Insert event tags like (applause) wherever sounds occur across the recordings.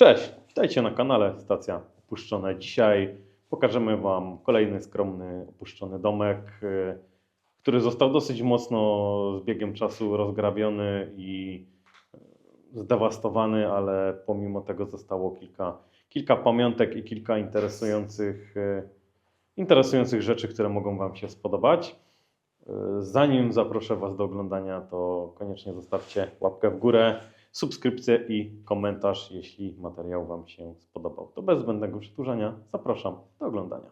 Cześć, witajcie na kanale Stacja Opuszczone. Dzisiaj pokażemy Wam kolejny skromny, opuszczony domek, y, który został dosyć mocno z biegiem czasu rozgrabiony i y, zdewastowany, ale pomimo tego zostało kilka, kilka pamiątek i kilka interesujących, y, interesujących rzeczy, które mogą Wam się spodobać. Zanim zaproszę Was do oglądania, to koniecznie zostawcie łapkę w górę, subskrypcję i komentarz, jeśli materiał Wam się spodobał. To bez zbędnego przedłużania zapraszam do oglądania.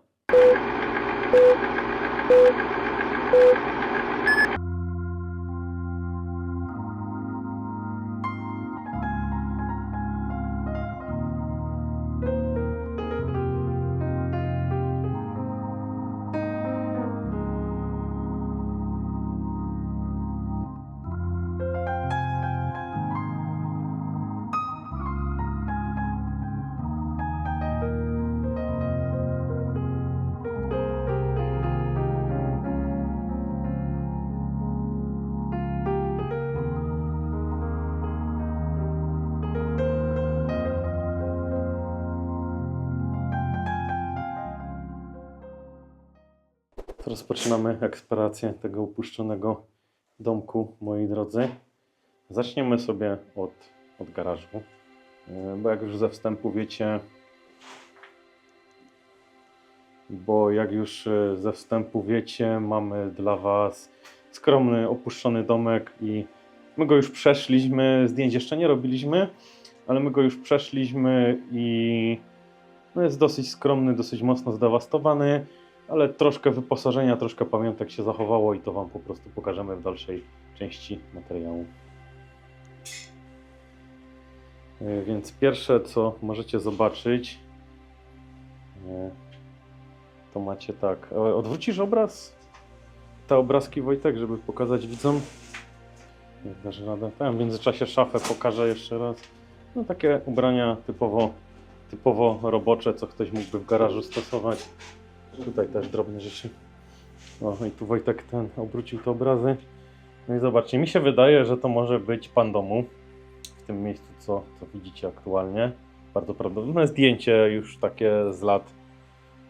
Rozpoczynamy eksplorację tego upuszczonego domku, moi drodzy. Zaczniemy sobie od, od garażu, e, bo jak już ze wstępu wiecie, bo jak już e, ze wstępu wiecie, mamy dla Was skromny, opuszczony domek i my go już przeszliśmy, zdjęć jeszcze nie robiliśmy, ale my go już przeszliśmy i no jest dosyć skromny, dosyć mocno zdewastowany ale troszkę wyposażenia, troszkę pamiątek się zachowało i to Wam po prostu pokażemy w dalszej części materiału. E, Więc pierwsze, co możecie zobaczyć, e, to macie tak. E, Odwrócisz obraz? Te obrazki Wojtek, żeby pokazać widzom. Jak dasz radę. W międzyczasie szafę pokażę jeszcze raz. No takie ubrania typowo, typowo robocze, co ktoś mógłby w garażu stosować. Tutaj też drobne rzeczy. O, i tu Wojtek ten obrócił te obrazy. No i zobaczcie, mi się wydaje, że to może być pan domu. W tym miejscu, co, co widzicie aktualnie. Bardzo prawdopodobne zdjęcie już takie z lat,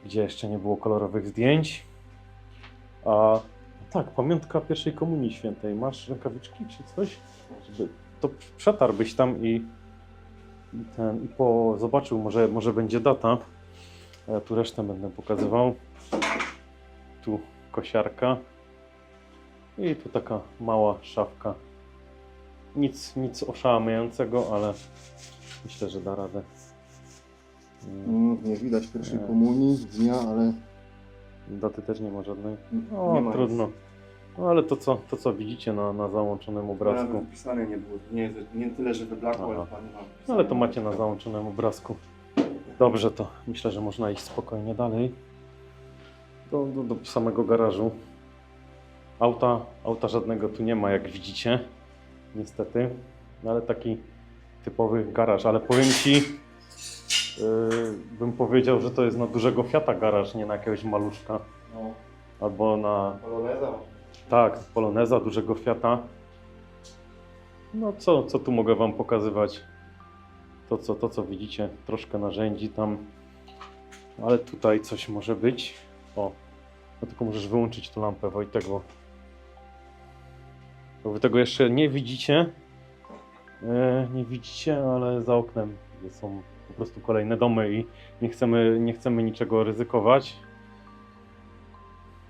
gdzie jeszcze nie było kolorowych zdjęć. A tak, pamiątka pierwszej komunii świętej. Masz rękawiczki czy coś? Żeby to przetarłbyś tam i, i ten i po zobaczył, może, może będzie data. A Ja tu resztę będę pokazywał. Tu kosiarka. I tu taka mała szafka. Nic, nic oszałamiającego, ale myślę, że da radę. Mm, Nie widać pierwszej Nie. komunii dnia, ale Daty też nie ma żadnej. nie O, ma trudno. nic. No ale to co, to co widzicie na, na załączonym obrazku. Nawet wypisane nie było. Nie, nie tyle, że wyblakło, ale No ale to macie na załączonym obrazku. Dobrze, to myślę, że można iść spokojnie dalej. Do, do, do samego garażu. Auta, auta żadnego tu nie ma, jak widzicie. Niestety. No ale taki typowy garaż. Ale powiem Ci, yy, bym powiedział, że to jest na dużego Fiata garaż, nie na jakiegoś maluszka. No, Albo na poloneza. tak, Poloneza, dużego Fiata. No co, co tu mogę Wam pokazywać? To co, to, co widzicie, troszkę narzędzi tam. Ale tutaj coś może być. O, no tylko możesz wyłączyć tą lampę Wojtek, bo bo Wy tego jeszcze nie widzicie. E, nie widzicie, ale za oknem są po prostu kolejne domy i nie chcemy, nie chcemy niczego ryzykować.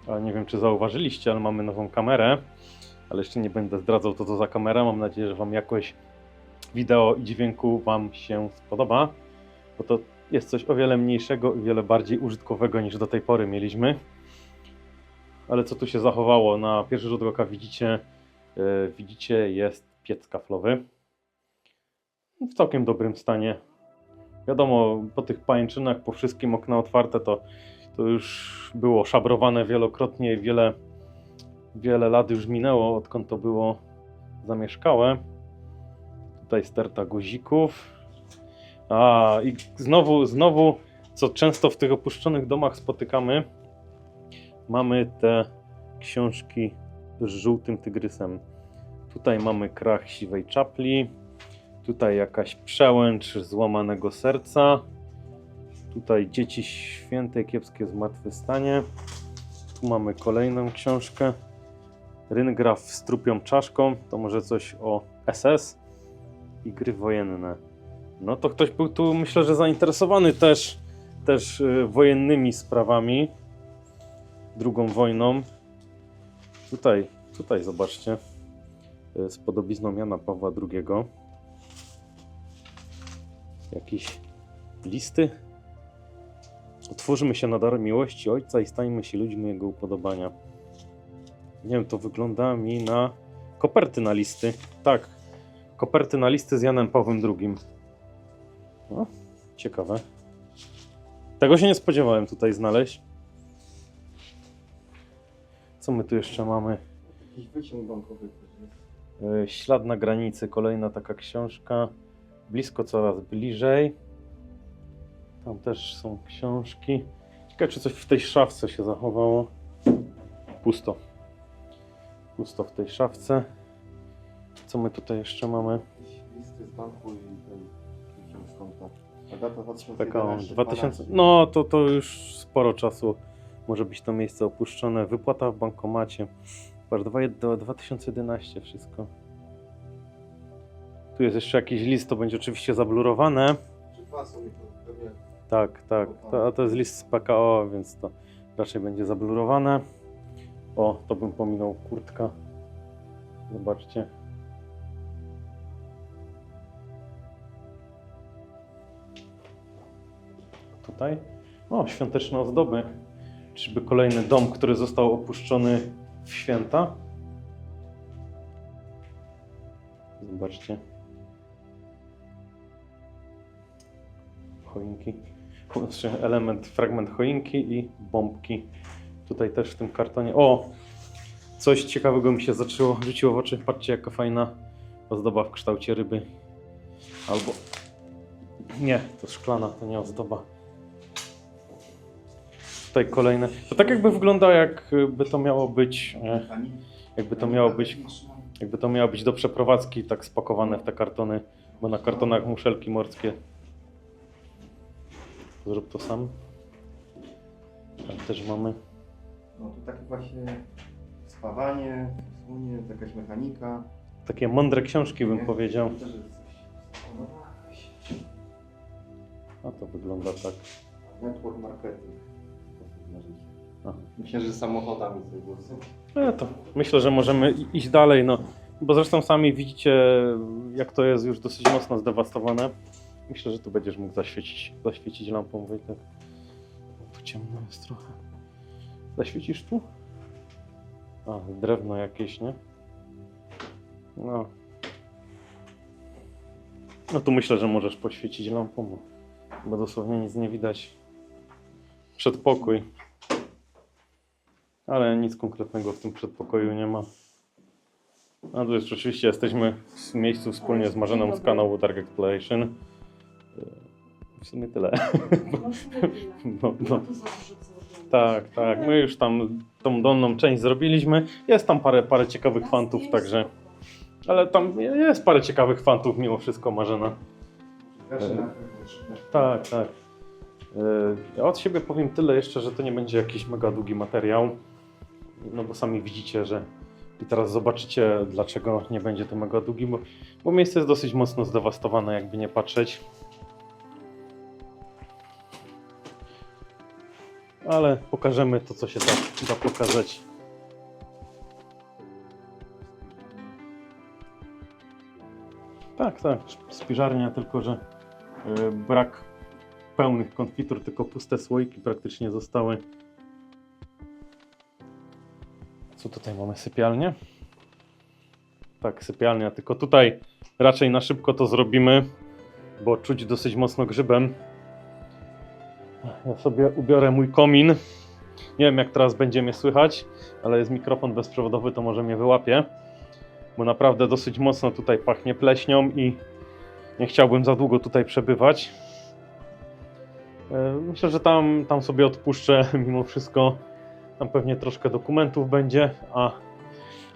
Ale nie wiem, czy zauważyliście, ale mamy nową kamerę. Ale jeszcze nie będę zdradzał, to co za kamera. Mam nadzieję, że Wam jakość wideo i dźwięku Wam się spodoba, bo to jest coś o wiele mniejszego i wiele bardziej użytkowego niż do tej pory mieliśmy. Ale co tu się zachowało? Na pierwszy rzut oka widzicie, yy, widzicie jest piec kaflowy. W całkiem dobrym stanie. Wiadomo, po tych pajęczynach, po wszystkim okna otwarte, to to już było szabrowane wielokrotnie, wiele, wiele lat już minęło, odkąd to było zamieszkałe. Tutaj sterta guzików. A, i znowu, znowu, co często w tych opuszczonych domach spotykamy, mamy te książki z żółtym tygrysem. Tutaj mamy krach siwej czapli. Tutaj jakaś przełęcz złamanego serca. Tutaj Dzieci Święte, kiepskie zmartwychwstanie. Tu mamy kolejną książkę. Ryngraf z trupią czaszką. To może coś o SS i gry wojenne. No to ktoś był tu, myślę, że zainteresowany też, też y, wojennymi sprawami. Drugą wojną. Tutaj, tutaj zobaczcie. y, Z podobizną Jana Pawła II. Jakieś listy. Otwórzmy się na dar miłości Ojca i stańmy się ludźmi Jego upodobania. Nie wiem, to wygląda mi na koperty na listy. Tak, koperty na listy z Janem Pawłem II. No, ciekawe. Tego się nie spodziewałem tutaj znaleźć. Co my tu jeszcze mamy? Jakiś wyciąg bankowy. E, Ślad na granicy, kolejna taka książka. Blisko coraz bliżej. Tam też są książki. Ciekawe, czy coś w tej szafce się zachowało. Pusto. Pusto w tej szafce. Co my tutaj jeszcze mamy? Listy z banku i ten wyciąg z konta. A data 2011. Taką 2000. 12. No to, to już sporo czasu może być to miejsce opuszczone. Wypłata w bankomacie. Patrz, dwa- do 2011 wszystko. Tu jest jeszcze jakiś list, to będzie oczywiście zablurowane. Czy dwa są pewnie. Tak, tak. To, a to jest list z PKO, więc to raczej będzie zablurowane. O, to bym pominął kurtka. Zobaczcie. Tutaj. O, świąteczne ozdoby. Czyżby kolejny dom, który został opuszczony w święta? Zobaczcie. Choinki. Znaczy element, fragment choinki i bombki. Tutaj też w tym kartonie. O! Coś ciekawego mi się zaczęło, rzuciło w oczy. Patrzcie, jaka fajna ozdoba w kształcie ryby. Albo. Nie, to szklana, to nie ozdoba. Tutaj kolejne. To tak jakby wygląda, jakby to miało być. e, Jakby to miało być. Jakby to miało być do przeprowadzki, tak spakowane w te kartony. Bo na kartonach muszelki morskie. Zrób to sam. Tam też mamy. No to takie właśnie spawanie, słonie, jakaś mechanika. Takie mądre książki bym powiedział. No, A to wygląda tak. Network marketing. Myślę, że samochodami sobie było No to myślę, że możemy iść dalej, no. Bo zresztą sami widzicie, jak to jest już dosyć mocno zdewastowane. Myślę, że tu będziesz mógł zaświecić, zaświecić lampą, Wojtek. Tu ciemno jest trochę. Zaświecisz tu? A, drewno jakieś, nie? No. No tu myślę, że możesz poświecić lampą, bo, bo dosłownie nic nie widać. Przedpokój. Ale nic konkretnego w tym przedpokoju nie ma. A tu jest oczywiście jesteśmy w miejscu wspólnie z Marzeną z kanału Dark Exploration. W sumie tyle. No, no. Tak, tak. My już tam tą dolną część zrobiliśmy. Jest tam parę, parę ciekawych fantów, także. Ale tam jest parę ciekawych fantów mimo wszystko, Marzena. Na Tak, tak. Yy, Ja od siebie powiem tyle jeszcze, że to nie będzie jakiś mega długi materiał. No bo sami widzicie, że i teraz zobaczycie, dlaczego nie będzie to mega długi, bo, bo miejsce jest dosyć mocno zdewastowane, jakby nie patrzeć. Ale pokażemy to, co się da, da pokazać. Tak, tak, spiżarnia, tylko że yy, brak pełnych konfitur, tylko puste słoiki praktycznie zostały. Co tutaj mamy? Sypialnię? Tak, sypialnia, tylko tutaj raczej na szybko to zrobimy, bo czuć dosyć mocno grzybem. Ja sobie ubiorę mój komin. Nie wiem jak teraz będzie mnie słychać, ale jest mikrofon bezprzewodowy, to może mnie wyłapie. Bo naprawdę dosyć mocno tutaj pachnie pleśnią i nie chciałbym za długo tutaj przebywać. E, Myślę, że tam, tam sobie odpuszczę (laughs) mimo wszystko. Tam pewnie troszkę dokumentów będzie, a,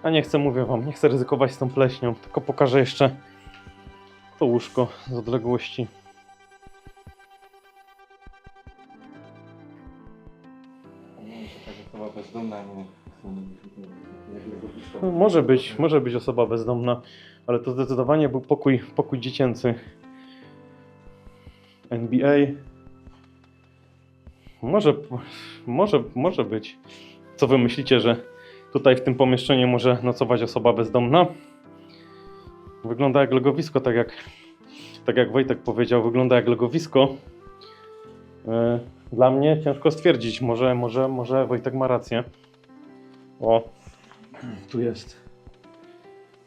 a nie chcę, mówię wam, nie chcę ryzykować z tą pleśnią, tylko pokażę jeszcze to łóżko z odległości. No, może być, może być osoba bezdomna, ale to zdecydowanie był pokój, pokój dziecięcy. NBA. Może, może, może być. Co wy myślicie, że tutaj w tym pomieszczeniu może nocować osoba bezdomna? Wygląda jak legowisko, tak jak, tak jak Wojtek powiedział, wygląda jak legowisko. E, Dla mnie ciężko stwierdzić, może, może, może Wojtek ma rację. O, tu jest.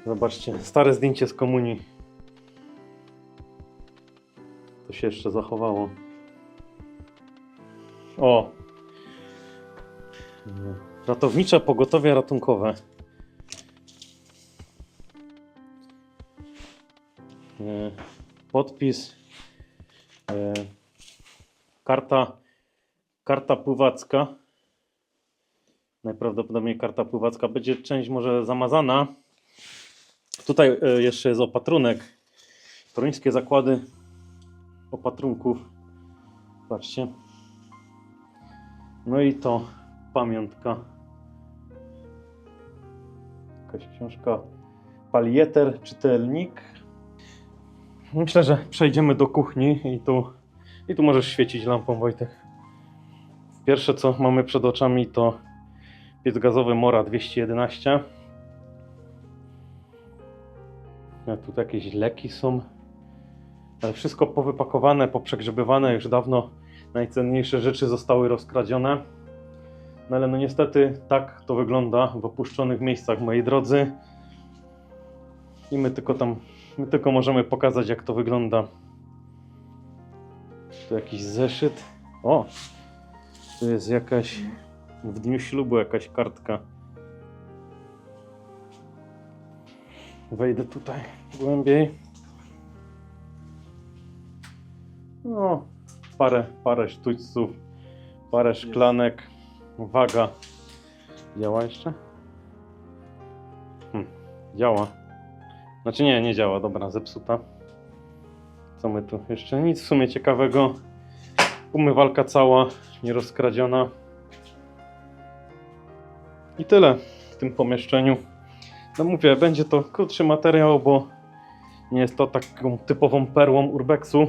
Zobaczcie, stare zdjęcie z komunii. To się jeszcze zachowało. O! Ratownicze pogotowie ratunkowe. E, Podpis. E, Karta. Karta pływacka. Najprawdopodobniej karta pływacka będzie część może zamazana. Tutaj e, jeszcze jest opatrunek. Toruńskie zakłady opatrunków. Patrzcie. No i to pamiątka. Jakaś książka. Palieter, czytelnik. Myślę, że przejdziemy do kuchni i tu, i tu możesz świecić lampą, Wojtek. Pierwsze co mamy przed oczami to piec gazowy Mora 211. A tu jakieś leki są. Ale wszystko powypakowane, poprzegrzebywane już dawno. Najcenniejsze rzeczy zostały rozkradzione. No ale no niestety tak to wygląda w opuszczonych miejscach, moi drodzy. I my tylko tam, my tylko możemy pokazać jak to wygląda. Tu jakiś zeszyt. O! Tu jest jakaś w dniu ślubu jakaś kartka. Wejdę tutaj głębiej. No, parę, parę sztućców, parę szklanek. Waga. Działa jeszcze? Hm, działa. Znaczy nie, nie działa, dobra, zepsuta. Co my tu? Jeszcze nic w sumie ciekawego. Umywalka cała, nierozkradziona. I tyle w tym pomieszczeniu. No mówię, będzie to krótszy materiał, bo nie jest to taką typową perłą urbexu.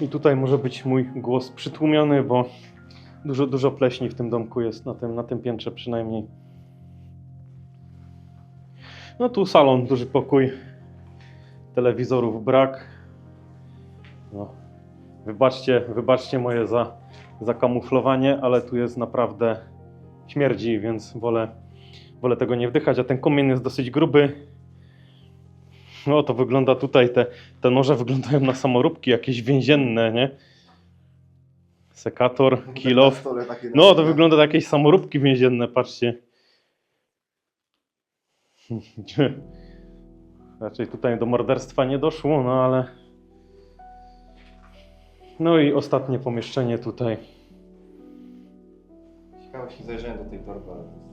I tutaj może być mój głos przytłumiony, bo dużo, dużo pleśni w tym domku jest, na tym, na tym piętrze przynajmniej. No tu salon, duży pokój. Telewizorów brak. No. Wybaczcie, wybaczcie moje za, zakamuflowanie, ale tu jest naprawdę śmierdzi, więc wolę, wolę tego nie wdychać, a ten komin jest dosyć gruby. No to wygląda tutaj, te, te noże wyglądają na samoróbki jakieś więzienne, nie? Sekator, kill off. No to wygląda na jakieś samoróbki więzienne, patrzcie. (laughs) Raczej tutaj do morderstwa nie doszło, no ale... No i ostatnie pomieszczenie tutaj. Ciekawe się zajrzałem do tej torby, ale...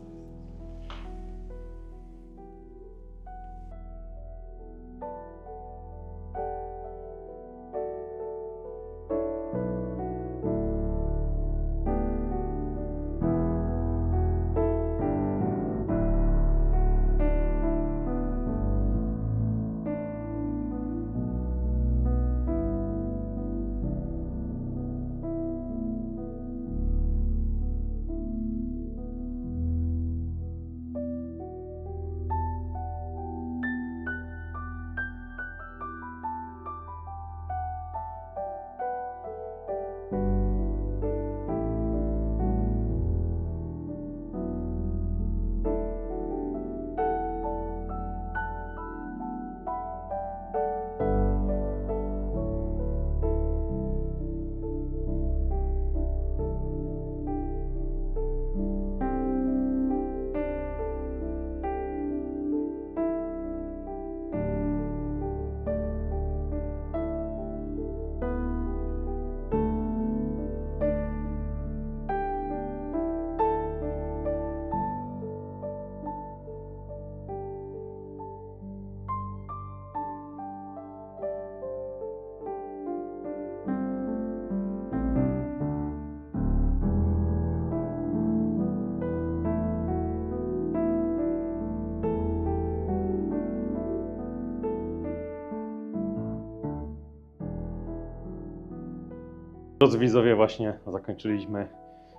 Drodzy widzowie, właśnie zakończyliśmy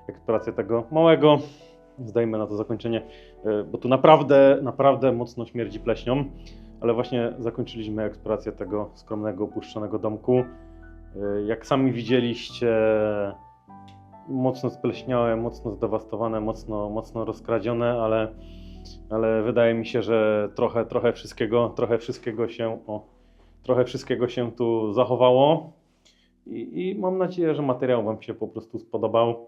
eksplorację tego małego, zdajmy na to zakończenie, e, bo tu naprawdę, naprawdę mocno śmierdzi pleśnią, ale właśnie zakończyliśmy eksplorację tego skromnego, opuszczonego domku. E, Jak sami widzieliście, mocno spleśniałe, mocno zdewastowane, mocno, mocno rozkradzione, ale, ale wydaje mi się, że trochę, trochę wszystkiego, trochę wszystkiego się, o, trochę wszystkiego się tu zachowało. I, I mam nadzieję, że materiał Wam się po prostu spodobał,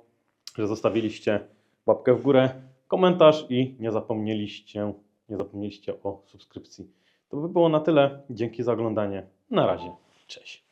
że zostawiliście łapkę w górę, komentarz i nie zapomnieliście, nie zapomnieliście o subskrypcji. To by było na tyle. Dzięki za oglądanie. Na razie. Cześć.